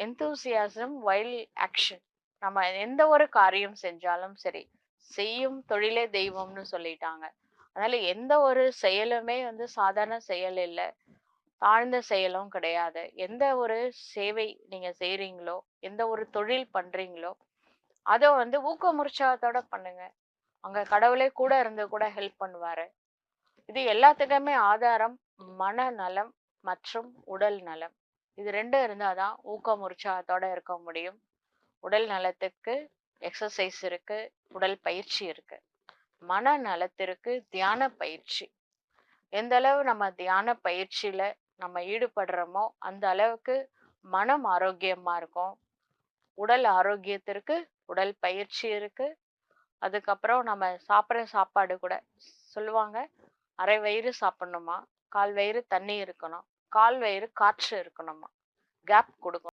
Enthusiasm while action நம்ம எந்த ஒரு காரியம் செஞ்சாலும் சரி செய்யும் தொழிலே தெய்வம்னு சொல்லிட்டாங்க. அதனால எந்த ஒரு செயலுமே வந்து சாதாரண செயல் இல்லை. தாழ்ந்த செயலும் கிடையாது. எந்த ஒரு சேவை நீங்க செய்றீங்களோ எந்த ஒரு தொழில் பண்றீங்களோ அதை வந்து ஊக்கம் உற்சாகத்தோட பண்ணுங்க. அங்க கடவுளே கூட இருந்து கூட ஹெல்ப் பண்ணுவாரு. இது எல்லாத்துக்குமே ஆதாரம் மனநலம் மற்றும் உடல் நலம். இது ரெண்டும் இருந்தால் தான் ஊக்கம் உற்சாகத்தோட இருக்க முடியும். உடல் நலத்துக்கு எக்ஸசைஸ் இருக்கு உடல் பயிற்சி இருக்கு. மன நலத்திற்கு தியான பயிற்சி. எந்த அளவு நம்ம தியான பயிற்சியில நம்ம ஈடுபடுறோமோ அந்த அளவுக்கு மனம் ஆரோக்கியமா இருக்கும். உடல் ஆரோக்கியத்திற்கு உடல் பயிற்சி இருக்கு. அதுக்கப்புறம் நம்ம சாப்பிட்ற சாப்பாடு கூட சொல்லுவாங்க அரை வயிறு சாப்பிடணுமா கால் வயிறு தண்ணி இருக்கணும். கால் வயிறு காற்று இருக்கணுமா? கேப் கொடுக்கும்.